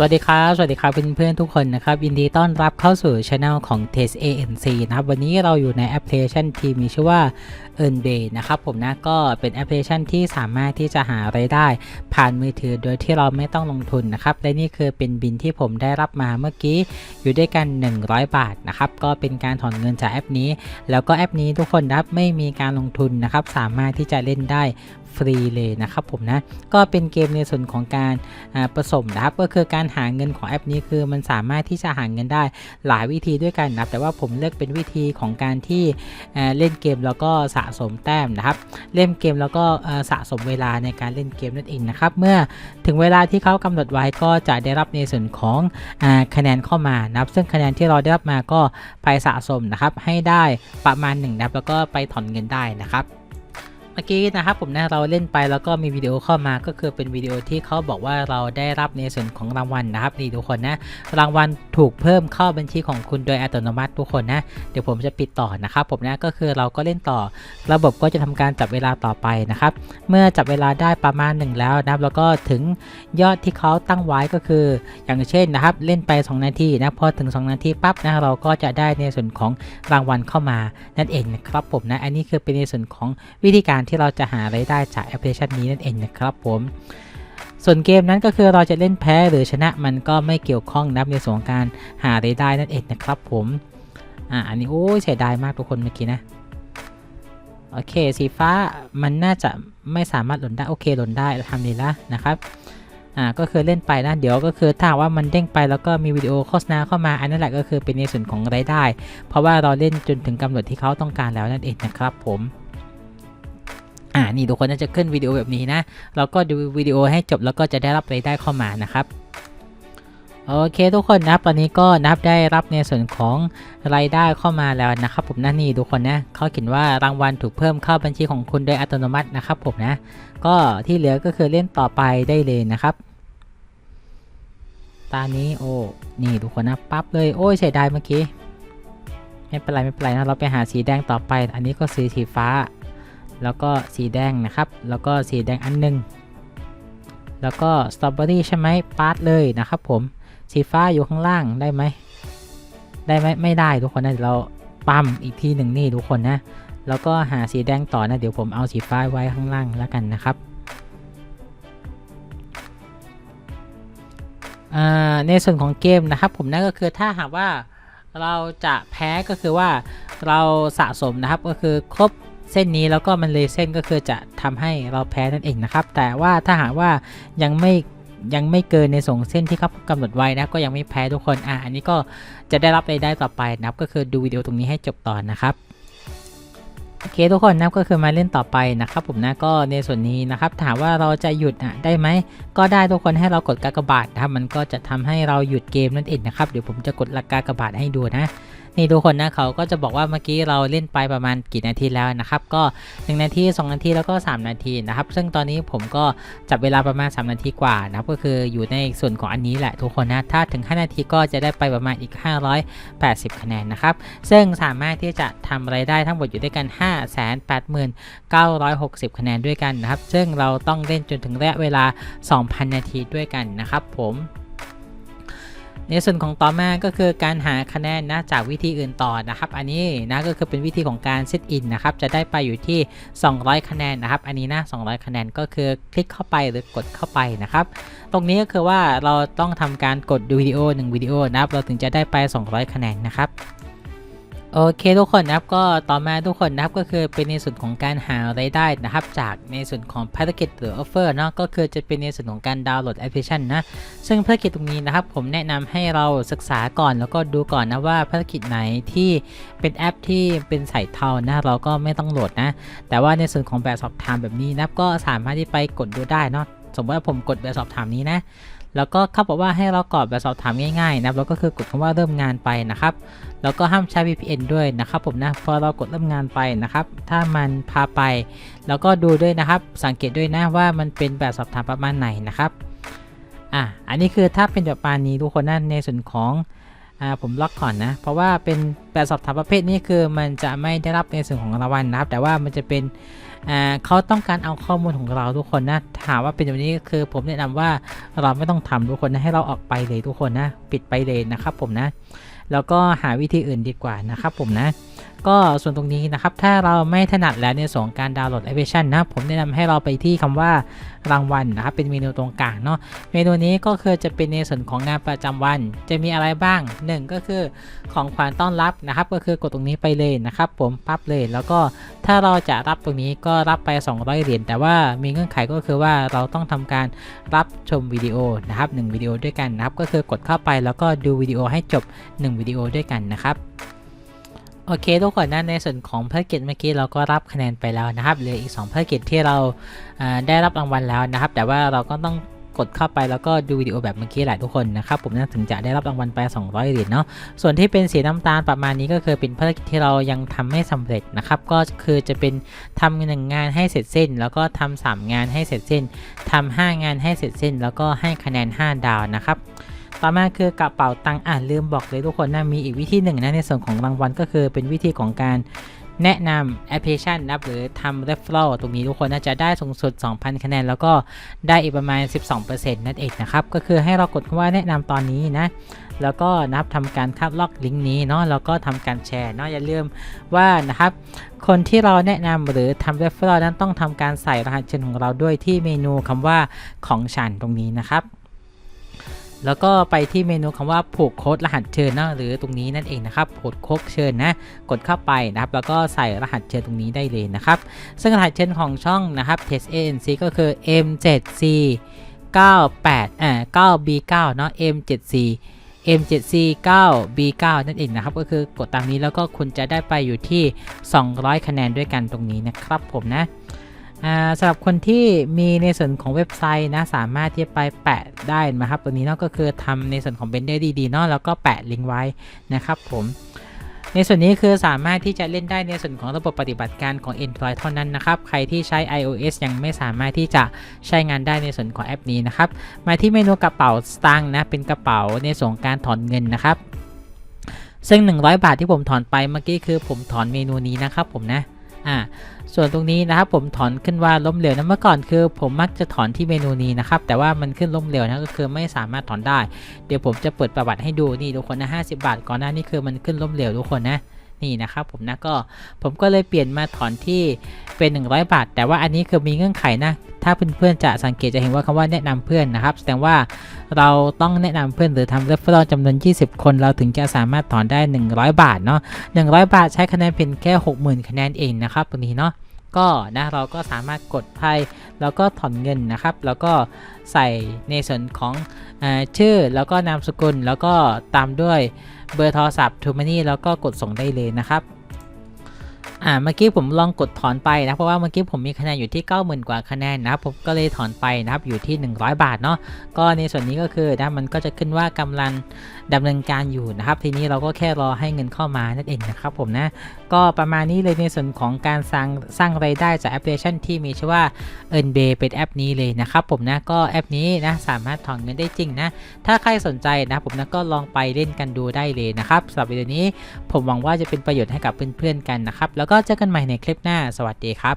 สวัสดีครับ สวัสดีครับเพื่อนๆทุกคนนะครับยินดีต้อนรับเข้าสู่ช anel ของ Test ANC นะครับ วันนี้เราอยู่ในแอปพลิเคชันที่มีชื่อว่า Earn Bay นะครับผมนะก็เป็นแอปพลิเคชันที่สามารถที่จะหาไรายได้ ผ่านมือถือโดยที่เราไม่ต้องลงทุนนะครับ และนี่คือเป็นบินที่ผมได้รับมาเมื่อกี้อยู่ด้วยกัน 100 บาทนะครับก็เป็นการถอนเงินจากแอปนี้ แล้วก็แอปนี้ทุกคนนะครับไม่มีการลงทุนนะครับสามารถที่จะเล่นได้ ฟรีเลยนะครับผมนะก็เป็นเกมในส่วนของการผสมนะครับก็คือการหาเงินของแอปนี้คือมันสามารถที่จะหาเงินได้หลายวิธีด้วยกันนะครับแต่ว่าผมเลือกเป็นวิธีของการที่เล่นเกมแล้วก็สะสมแต้มนะครับ เล่นเกมแล้วก็สะสมเวลาในการเล่นเกมนั่นเองนะครับเมื่อถึงเวลาที่เขากำหนดไว้ก็จะได้รับในส่วนของอคะแนนเข้ามานะครับซึ่งคะแนนที่เราได้รับมาก็ไปสะสมนะครับให้ได้ประมาณหนึ่งนะครับแล้วก็ไปถอนเงินได้นะครับ มื่อกี้นะครับผมนะเราเล่นไปแล้วก็มีวิดีโอเข้ามาก็คือเป็นวิดีโอที่เขาบอกว่าเราได้รับในส่วนของรางวัลนะครับนี่ทุกคนนะรางวัลถูกเพิ่มเข้าบัญชีของคุณโดยอัตโนมัติทุกคนนะเดี๋ยวผมจะปิดต่อนะครับผมนะก็คือเราก็เล่นต่อ ระบบก็จะทำการจับเวลาต่อไปนะครับเมื่อจับเวลาได้ประมาณหนึ่งแล้วนะครับแล้วก็ถึงยอดที่เขาตั้งไว้ก็คือ อย่างเช่นนะครับเล่นไป 2 นาทีนะพอถึง 2 นาทีปั๊บนะเราก็จะได้ในส่วนของรางวัลเข้ามานั่นเองนะครับผมนะอันนี้คือเป็นในส่วนของวิธีการที่เราจะหารายได้จากแอปพลิเคชันนี้นั่นเองนะครับผมส่วนเกมนั้นก็คือเราจะเล่นแพ้หรือชนะมันก็ไม่เกี่ยวข้องนับในส่วนของการหารายได้นั่นเองนะครับผมอ่าอันนี้โอ้ยเสียดายมากทุกคนเมื่อกี้นะโอเคสีฟ้ามันน่าจะไม่สามารถหล่นได้โอเคหล่นได้ทำดีละนะครับอ่าก็คือเล่นไปนะเดี๋ยวก็คือถ้าว่ามันเด้งไปแล้วก็มีวิดีโอโฆษณาเข้ามาอันนั้นแหละก็คือเป็นในส่วนของรายได้ เพราะว่าเราเล่นจนถึงกำหนดที่เขาต้องการแล้วนั่นเองนะครับผม อ่านี่ทุกคนน่าจะขึ้นวิดีโอแบบนี้นะเราก็ดูวิดีโอให้จบแล้วก็จะได้รับรายได้เข้ามานะครับโอเคทุกคนนะครับตอนนี้ก็นับได้รับในส่วนของรายได้เข้ามาแล้วนะครับ ผมนะนี่ทุกคนนะเขาเขียนว่ารางวัลถูกเพิ่มเข้าบัญชีของคุณโดยอัตโนมัตินะครับผมนะ ก็ที่เหลือก็คือเล่นต่อไปได้เลยนะครับ ตานี้โอ้นี่ทุกคนนะปั๊บเลยโอ้ยเสียดายเมื่อกี้ไม่เป็นไรไม่เป็นไรนะเราไปหาสีแดงต่อไป อันนี้ก็สีสีฟ้า แล้วก็สีแดงนะครับ แล้วก็สีแดงอันหนึง แล้วก็สตรอเบอรี่ใช่ไหมปาร์ตเลยนะครับผม สีฟ้าอยู่ข้างล่างได้ไหม ได้ไหมไม่ได้ทุกคนนะเดี๋ยวเราปั๊มอีกทีหนึ่งนี่ทุกคนนะ แล้วก็หาสีแดงต่อนะ เดี๋ยวผมเอาสีฟ้าไว้ข้างล่างแล้วกันนะครับอ่าในส่วนของเกมนะครับผมนั่นก็คือถ้าหากว่าเราจะแพ้ก็คือว่าเราสะสมนะครับก็คือครบ เส้นนี้แล้วก็มันเลยเส้นก็คือจะทำให้เราแพ้นั่นเองนะครับ แต่ว่าถ้าหากว่ายังไม่ยังไม่เกินในส่งเส้นที่เขากำหนดไว้นะก็ยังไม่แพ้ทุกคนอะอันนี้ก็จะได้รับรายได้ต่อไปนะครับ ก็คือดูวิดีโอตรงนี้ให้จบตอนนะครับโอเคทุกคนนับก็คือมาเล่นต่อไปนะครับผมนะก็ในส่วนนี้นะครับ ถามว่าเราจะหยุดอะได้ไหมก็ได้ทุกคนให้เรากดกากบาทนะครับมันก็จะทำให้เราหยุดเกมนั่นเองนะครับเดี๋ยวผมจะกดกากบาทให้ดูนะ นี่ทุกคนนะเขาก็จะบอกว่าเมื่อกี้เราเล่นไปประมาณกี่นาทีแล้วนะครับ ก็ 1 นาที 2 นาทีแล้วก็ 3 นาทีนะครับ ซึ่งตอนนี้ผมก็จับเวลาประมาณ 3 นาทีกว่านะครับก็คืออยู่ในส่วนของอันนี้แหละทุกคนนะถ้าถึง 5 นาทีก็จะได้ไปประมาณอีก 580 คะแนนนะครับ ซึ่งสามารถที่จะทำไรายได้ทั้งหมดอยู่ด้วยกัน 589,60 คะแนนด้วยกันนะครับ ซึ่งเราต้องเล่นจนถึงระยะเวลา 2,000 นาทีด้วยกันนะครับผม ในส่วนของต่อมาก็คือการหาคะแนนนะจากวิธีอื่นต่อนะครับ อันนี้นะก็คือเป็นวิธีของการเซตอินนะครับจะได้ไปอยู่ที่ 200 คะแนนนะครับ อันนี้นะ 200 คะแนนก็คือคลิกเข้าไปหรือกดเข้าไปนะครับ ตรงนี้ก็คือว่าเราต้องทำการกดดูวิดีโอ1วิดีโอนะครับเราถึงจะได้ไป 200 คะแนนนะครับ โอเคทุกคนนะครับก็ต่อมาทุกคนนะครับก็คือเป็นในส่วนของการหารายได้นะครับ จากในส่วนของภารกิจหรือออฟเฟอร์เนาะก็คือจะเป็นในส่วนของการดาวน์โหลดแอปพลิเคชันนะซึ่งภารกิจตรงนี้นะครับ ผมแนะนำให้เราศึกษาก่อนแล้วก็ดูก่อนนะว่าภารกิจไหนที่เป็นแอปที่เป็นสายเทานะเราก็ไม่ต้องโหลดนะ แต่ว่าในส่วนของแบบสอบถามแบบนี้นะครับก็สามารถที่ไปกดดูได้เนาะ สมมติว่าผมกดแบบสอบถามนี้นะ แล้วก็เขาบอกว่าให้เรากรอกแบบสอบถามง่ายๆนะแล้วก็คือกดคำว่าเริ่มงานไปนะครับ แล้วก็ห้ามใช้ VPN ด้วยนะครับผมนะพอเรากดเริ่มงานไปนะครับ ถ้ามันพาไป แล้วก็ดูด้วยนะครับ สังเกตด้วยนะว่ามันเป็นแบบสอบถามประมาณไหนนะครับอะอันนี้คือถ้าเป็นแบบปาณนี้ทุกคนนะในส่วนของอ่าผมล็อกก่อนนะ เพราะว่าเป็นแบบสอบถามประเภทนี้คือมันจะไม่ได้รับในส่วนของรางวัลนะครับ แต่ว่ามันจะเป็น อ่าเขาต้องการเอาข้อมูลของเราทุกคนนะถามว่าเป็นแบบนี้ก็คือผมแนะนำว่าเราไม่ต้องทำทุกคนนะให้เราออกไปเลยทุกคนนะ ปิดไปเลยนะครับผมนะ แล้วก็หาวิธีอื่นดีกว่านะครับผมนะ ก็ส่วนตรงนี้นะครับ ถ้าเราไม่ถนัดแล้วในส่วนของการดาวน์โหลดแอปพลิเคชันนะผมแนะนำให้เราไปที่คำว่ารางวัลนะครับ เป็นเมนูตรงกลางเนาะเมนูนี้ก็คือจะเป็นในส่วนของงานประจำวัน จะมีอะไรบ้าง 1 ก็คือของขวัญต้อนรับนะครับ ก็คือกดตรงนี้ไปเลยนะครับ ผมปั๊บเลยแล้วก็ถ้าเราจะรับตรงนี้ก็รับไป 200 เหรียญแต่ว่ามีเงื่อนไขก็คือว่าเราต้องทำการรับชมวิดีโอนะครับ1วิดีโอด้วยกันนะครับ ก็คือกดเข้าไปแล้วก็ดูวิดีโอให้จบ 1วิดีโอด้วยกันนะครับ โอเคทุกคนนะในส่วนของภารกิจเมื่อกี้เราก็รับคะแนนไปแล้วนะครับเหลืออีก2ภารกิจที่เราได้รับรางวัลแล้วนะครับ แต่ว่าเราก็ต้องกดเข้าไปแล้วก็ดูวิดีโอแบบเมื่อกี้แหละทุกคนนะครับผมนะถึงจะได้รับรางวัลไป 200เหรียญเนาะส่วนที่เป็นสีน้ำตาลประมาณนี้ก็คือเป็นภารกิจที่เรายังทำไม่สำเร็จนะครับก็คือจะเป็นทำหนึ่งงานให้เสร็จสิ้น แล้วก็ทำสามงานให้เสร็จสิ้นทำห้างานให้เสร็จสิ้น แล้วก็ให้คะแนน 5 ดาวนะครับ ต่อมาคือกระเป๋าตังค์อ่านลืมบอกเลยทุกคนนะมีอีกวิธีหนึ่งนะในส่วนของรางวัลก็คือเป็นวิธีของการแนะนำแอปพลิเคชันนะหรือทำ referral ตรงนี้ทุกคนน่าจะได้สูงสุด 2,000 คะแนน แล้วก็ได้อีกประมาณ 12%นั่นเองนะครับ ก็คือให้เรากดคำว่าแนะนำตอนนี้นะ แล้วก็นับทำการคัดลอกลิงก์นี้เนาะแล้วก็ทำการแชร์เนาะอย่าลืมว่านะครับ คนที่เราแนะนำหรือทำ referral นั้นต้องทำการใส่รหัสเชิญของเราด้วยที่เมนูคำว่าของฉันตรงนี้นะครับ แล้วก็ไปที่เมนูคำว่าผูกโค้ดรหัสเชิญนะหรือตรงนี้นั่นเองนะครับผูกโค้ดเชิญนะ กดเข้าไปนะครับ แล้วก็ใส่รหัสเชิญตรงนี้ได้เลยนะครับ ซึ่งรหัสเชิญของช่องนะครับ Test ANC ก็คือ M7C 98อ่า 9B9 เนาะ M7C M7C 9B9 นั่นเองนะครับ ก็คือกดตามนี้แล้วก็คุณจะได้ไปอยู่ที่ 200 คะแนนด้วยกันตรงนี้นะครับผมนะ สำหรับคนที่มีในส่วนของเว็บไซต์นะสามารถที่จะไปแปะได้นะครับตัวนี้เนาะก็คือทำในส่วนของเบนเดอร์ดีๆเนาะแล้วก็แปะลิงก์ไว้นะครับผมในส่วนนี้คือสามารถที่จะเล่นได้ในส่วนของระบบปฏิบัติการของ Android เท่านั้นนะครับ ใครที่ใช้ iOS ยังไม่สามารถที่จะใช้งานได้ในส่วนของแอปนี้นะครับ มาที่เมนูกระเป๋าสตางค์นะ เป็นกระเป๋าในส่วนของการถอนเงินนะครับ ซึ่ง 100 บาทที่ผมถอนไปเมื่อกี้คือผมถอนเมนูนี้นะครับผมนะ อ่าส่วนตรงนี้นะครับผมถอนขึ้นว่าล้มเหลวนะเมื่อก่อนคือ ผมมักจะถอนที่เมนูนี้นะครับแต่ว่ามันขึ้นล้มเหลวนะก็คือไม่สามารถถอนได้ เดี๋ยวผมจะเปิดประวัติให้ดูนี่ทุกคนนะ50บาทก่อนหน้านี้คือมันขึ้นล้มเหลวทุกคนนะ นี่นะครับผมนะก็ผมก็เลยเปลี่ยนมาถอนที่เป็น 100 บาท แต่ว่าอันนี้คือมีเงื่อนไขนะ ถ้าเพื่อนๆจะสังเกตจะเห็นว่าคำว่าแนะนำเพื่อนนะครับ แสดงว่าเราต้องแนะนำเพื่อนหรือทำ referral จำนวน 20 คนเราถึงจะสามารถถอนได้ 100 บาทเนาะ100 บาทใช้คะแนนเพียงแค่ 60,000 คะแนนเองนะครับตรงนี้เนาะก็นะเราก็สามารถกดไพ่แล้วก็ถอนเงินนะครับ แล้วก็ใส่ในส่วนของอชื่อแล้วก็นามสกุลแล้วก็ตามด้วย เบอร์โทรศัพท์ทูมานี่แล้วก็กดส่งได้เลยนะครับอ่าเมื่อกี้ผมลองกดถอนไปนะเพราะว่าเมื่อกี้ผมมีคะแนนอยู่ที่ 90,000 กว่าคะแนนนะครับผมก็เลยถอนไปนะครับอยู่ที่ 100 บาทเนาะก็ในส่วนนี้ก็คือนะมันก็จะขึ้นว่ากำลัง ดำเนินการอยู่นะครับ ทีนี้เราก็แค่รอให้เงินเข้ามานั่นเองนะครับผมนะ ก็ประมาณนี้เลยในส่วนของการสร้างสร้างรายได้จากแอปพลิเคชันที่มีชื่อว่า e a r n b a y เป็นแอปนี้เลยนะครับผมนะ ก็แอปนี้นะสามารถถอนเงินได้จริงนะ ถ้าใครสนใจนะผมนะก็ลองไปเล่นกันดูได้เลยนะครับสำหรับวิดีโอนี้ผมหวังว่าจะเป็นประโยชน์ให้กับเพื่อนๆกันนะครับ แล้วก็เจอกันใหม่ในคลิปหน้า สวัสดีครับ